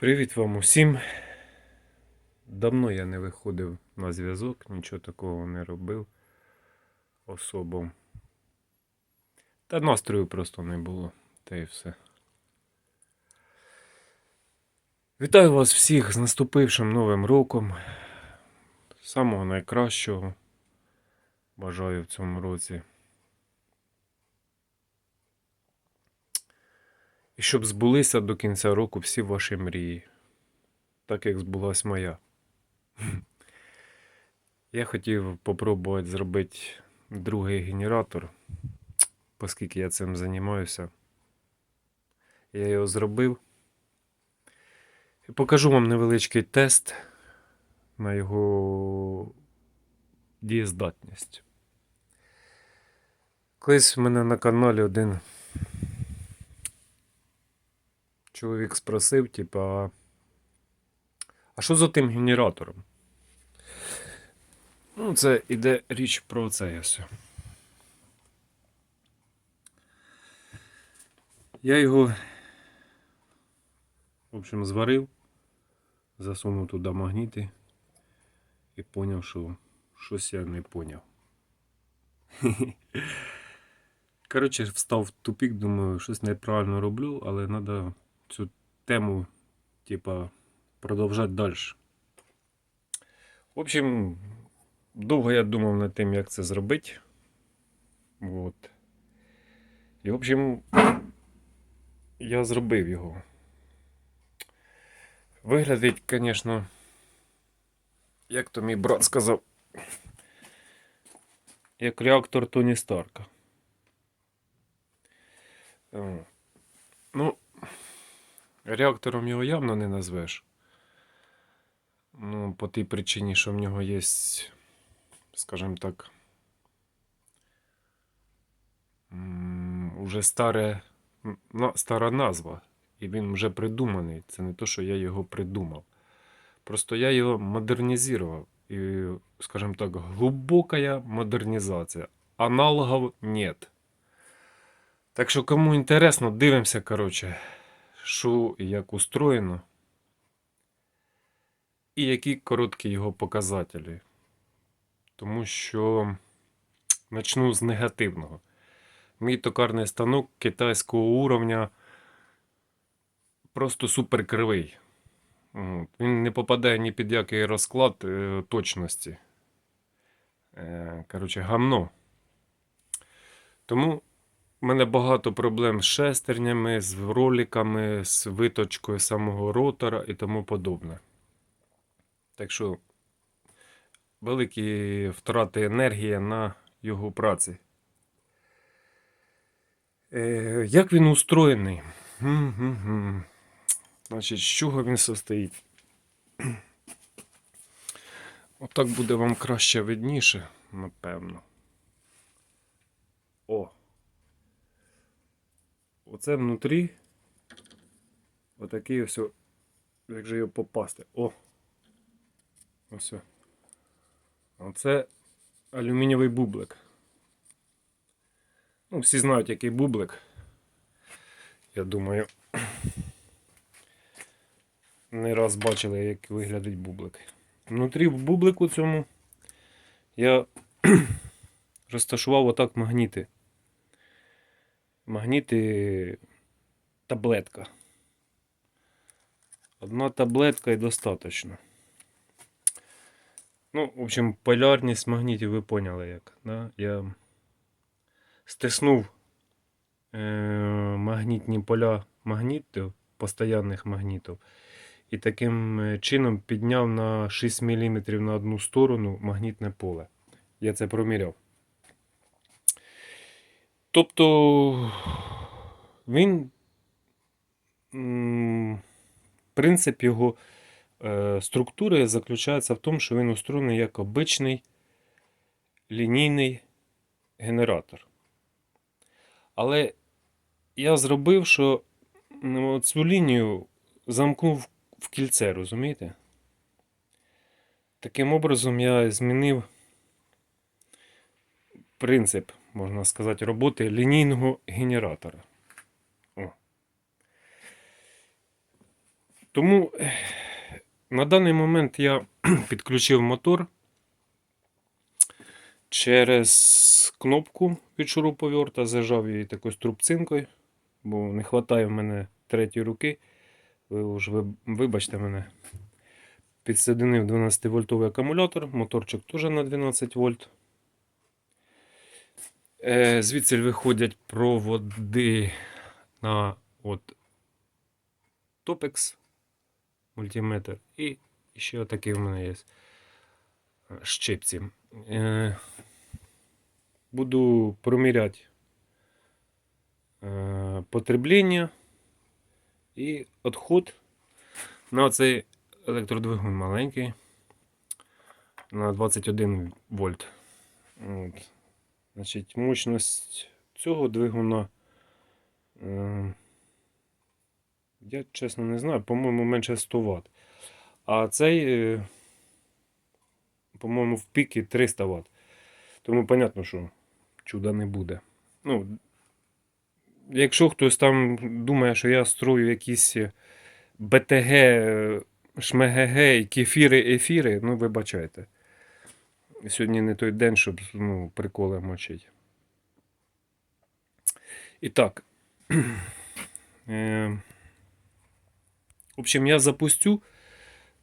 Привіт вам усім. Давно я не виходив на зв'язок, нічого такого не робив особо. Та настрою просто не було, та і все. Вітаю вас всіх з наступившим новим роком. Самого найкращого. Бажаю в цьому році. І щоб збулися до кінця року всі ваші мрії, так як збулась моя. Я хотів попробувати зробити другий генератор, оскільки я цим займаюся. Я його зробив. І покажу вам невеличкий тест на його дієздатність. Колись в мене на каналі один чоловік спросив, типа, «А- що за тим генератором? Ну, це іде річ про це все. Я його, в общем, зварив, засунув туди магніти і поняв, що щось я не поняв. Коротше, встав в тупік, думаю, щось неправильно роблю, але треба цю тему, типа, продовжати далі. В общем, довго я думав над тим, як це зробити. Вот. І, в общем, я зробив його. Виглядить, звісно, як то мій брат сказав, як реактор Тоні Старка. Ну, реактором його явно не назвеш. Ну, по тій причині, що в нього є, скажімо так, уже старе, стара назва. І він вже придуманий. Це не то, що я його придумав. Просто я його модернізував. І, скажімо так, глибока модернізація. Аналогов нет. Так що, кому інтересно, дивимося, коротше, і як устроєно. І які короткі його показателі. Тому що почну з негативного. Мій токарний станок китайського уровня просто супер кривий. Він не попадає ні під який розклад е, точності. Е, коротше, гамно. Тому у мене багато проблем з шестернями, з роликами, з виточкою самого ротора і тому подобне. Так що великі втрати енергії на його праці. Е, як він устроєний? Гм-гм-гм. Значить, з чого він состоїть? Отак буде вам краще видніше, напевно. О. Оце внутрі. Отакий ось. Як же його попасти? О! Ось. Оце алюмінієвий бублик. Ну, всі знають, який бублик. Я думаю. Не раз бачили, як виглядить бублик. Внутрі бублику цьому я розташував отак магніти. Магніти таблетка. Одна таблетка і достатньо. Ну, в общем, полярність магнітів ви поняли як. Да? Я стиснув е- магнітні поля магнітів, постоянних магнітів. І таким е, чином підняв на 6 мм на одну сторону магнітне поле. Я це проміряв. Тобто він, принцип його е, структури заключається в тому, що він устроєний як обичний лінійний генератор. Але я зробив, що цю лінію замкнув в кільце, розумієте? Таким образом, я змінив принцип, можна сказати, роботи лінійного генератора. О. Тому на даний момент я підключив мотор через кнопку від шуруповерта, зажав її такою струбцинкою, бо не вистачає в мене третьої руки. Ви ви- вибачте мене. Підсоединив 12-вольтовий акумулятор, моторчик теж на 12 вольт. Е, звідси виходять проводи на от, Topex мультиметр. І ще отакий в мене є е, щипці. Е, буду проміряти потреблення і відход на цей електродвигун маленький на 21 вольт. От. Значить, мощність цього двигуна. Е, я чесно не знаю, по-моєму, менше 100 Вт. А цей, е, по-моєму, в піки 300 Вт. Тому понятно, що чуда не буде. Ну, якщо хтось там думає, що я строю якісь е, БТГ, е, ШМГГ, і кефіри, ефіри, ну вибачайте. Сьогодні не той день, щоб ну, приколи мочити. І так. Е, в общем, я запустю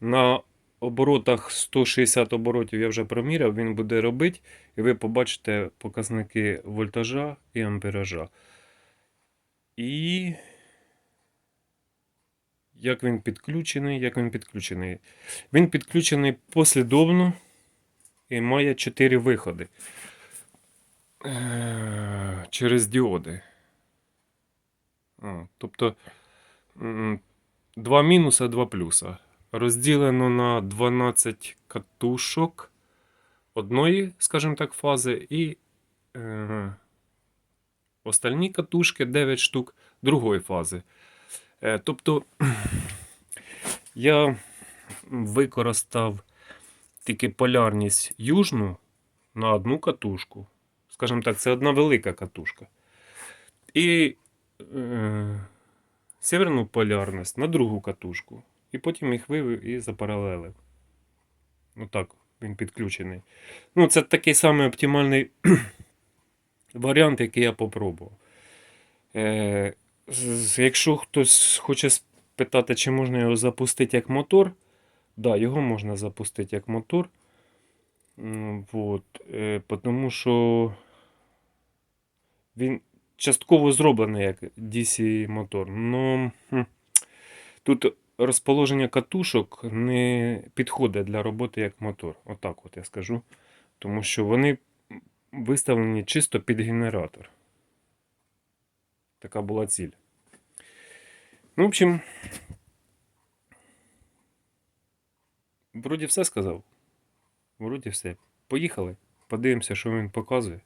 на оборотах 160 оборотів я вже проміряв, він буде робити, і ви побачите показники вольтажа і ампеража. І як він підключений, як він підключений. Він підключений послідовно і має 4 виходи Е, через діоди. Тобто два мінуса, два плюса. Розділено на 12 катушок одної, скажімо так, фази, і е, остальні катушки 9 штук другої фази. Е, тобто я використав тільки полярність южну на одну катушку. Скажімо так, це одна велика катушка. І е, северну полярність на другу катушку. І потім їх вивів і запаралелив. Отак він підключений. Ну, це такий самий оптимальний варіант, який я попробував. Е, якщо хтось хоче спитати, чи можна його запустити як мотор, да, його можна запустити як мотор. Вот, е, тому що він частково зроблений як DC мотор. Ну, тут розположення катушок не підходить для роботи як мотор. Отак от я скажу. Тому що вони виставлені чисто під генератор. Така була ціль. Ну, в общем, вроді все сказав. Вроді все. Поїхали. Подивимося, що він показує.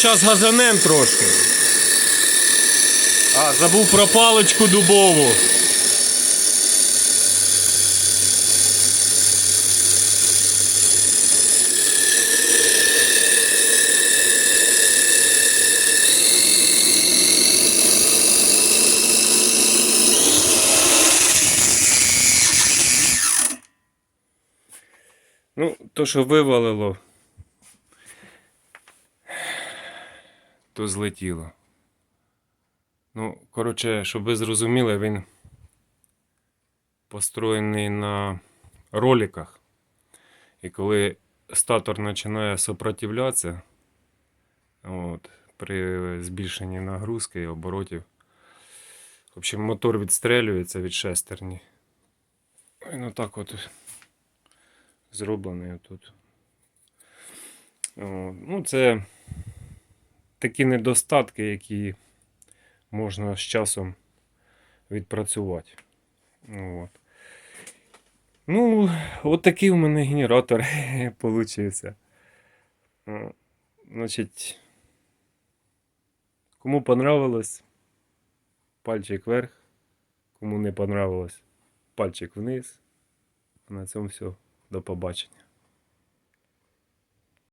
Зараз газанем трошки. А, забув про паличку дубову. Ну, то, що вивалило, то злетіло. Ну, коротше, щоб ви зрозуміли, він построєний на роликах. І коли статор починає сопротивлятися, от, при збільшенні нагрузки і оборотів, в общем, мотор відстрелюється від шестерні. Він отак от зроблений отут. О, ну, це такі недостатки, які можна з часом відпрацювати. От. Ну, от такий у мене генератор получився. Значить, кому понравилось, пальчик вверх. Кому не понравилось, пальчик вниз. На цьому все. До побачення.